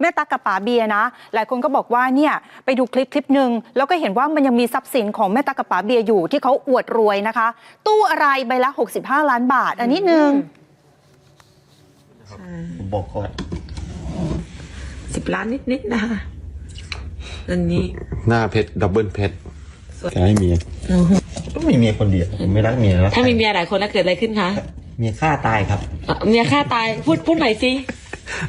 แม่ตักกับป๋าเบียร์นะ หลายคนก็บอกว่าเนี่ยไปดูคลิปคลิปหนึ่งแล้วก็เห็นว่ามันยังมีทรัพย์สินของแม่ตักกับป๋าเบียร์อยู่ที่เขาอวดรวยนะคะ ตู้อะไรใบละ 65 ล้านบาท อันนี้หนึ่งผมบอกก่อนสิบล้านนิดๆนะคะอันนี้ หน้าเพชรดับเบิลเพชรจะให้เมียก็มีเมียคนเดียวผมไม่รักเมียแล้วถ้ามีเมียหลายคนแล้วเกิดอะไรขึ้นคะเมียฆ่าตายครับอะเมียฆ่าตายพูดพูดใหม่สิ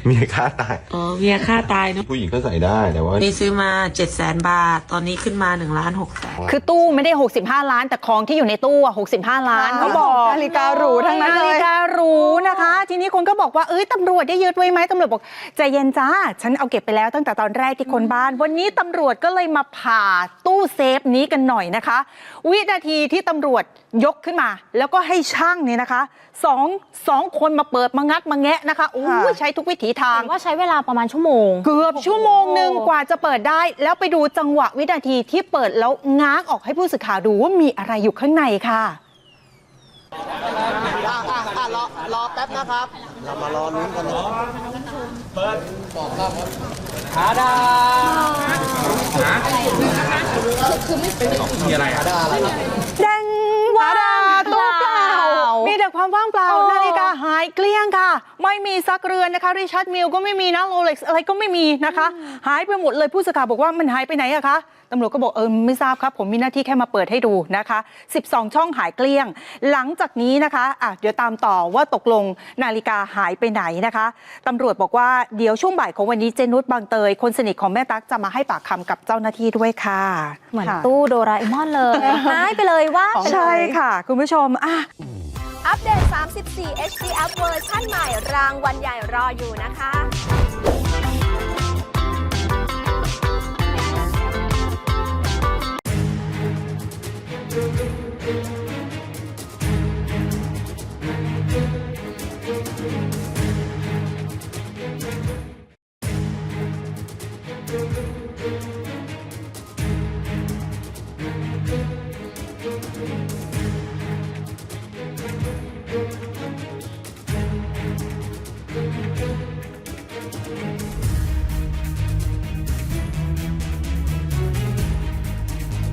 เมียค่าตาย อ๋อเมียฆ่าตายเนาะผู้หญิงก็ใส่ได้แต่ว่า นี่ซื้อมาเจ็ดแสนบาท ตอนนี้ขึ้นมาหนึ่งล้านหกแสนคือตู้ไม่ได้ 65 ล้านแต่ของที่อยู่ในตู้อะ65 ล้านเขาบอกนาฬิกาหรูทั้งนั้นเลยนาฬิการูนะคะ ทีนี้คนก็บอกว่าเอ้ยตำรวจได้ยึดไว้ไหมตำรวจบอกใจเย็นจ้า ฉันเอาเก็บไปแล้วตั้งแต่ตอนแรกที่คนบ้าน วันนี้ตำรวจก็เลยมาผ่าตู้เซฟนี้กันหน่อยนะคะ วินาทีที่ตำรวจยกขึ้นมา แล้วก็ให้ช่างเนี่ยนะคะสองสองคนมาเปิดมางัดมาแงะนะคะโอ้ยใช้ทุกวิถีทางเห็นว่าใช้เวลาประมาณชั่วโมง เกือบชั่วโมงหนึ่งกว่าจะเปิดได้ แล้วไปดูจังหวะวินาทีที่เปิดแล้วง้างออกให้ผู้สื่อข่าวดูว่ามีอะไรอยู่ข้างในค่ะอะอะอะรอรอแป๊บนะครับ เรามารอลุ้นกันนะครับแดงว้าตู้เปล่า มีแต่ความว่างเปล่าเออนาฬิกา หายเกลี้ยงค่ะ ไม่มีซักเรือนนะคะริชาร์ดมิลก็ไม่มีนะโรเล็กซ์อะไรก็ไม่มีนะคะ หายไปหมดเลยผู้สื่อข่าวบอกว่ามันหายไปไหนอะคะตำรวจก็บอกเออไม่ทราบครับ ผมมีหน้าที่แค่มาเปิดให้ดูนะคะ 12 ช่องหายเกลี้ยง หลังจากนี้นะคะอะเดี๋ยวตามต่อว่าตกลงนาฬิกาหายไปไหนนะคะตำรวจบอกว่าเดี๋ยวช่วงบ่ายของวันนี้เจนุชบางเตย คนสนิทของแม่ตั๊กจะมาให้ปากคำกับเจ้าหน้าที่ด้วยค่ะ เหมือนค่ะ ตู้โดราเอมอนเลยหายไปเลยว่าใช่ค่ะ คุณผู้ชมอะ อัปเดต 34 HD App เวอร์ชันใหม่รางวัลใหญ่รออยู่นะคะ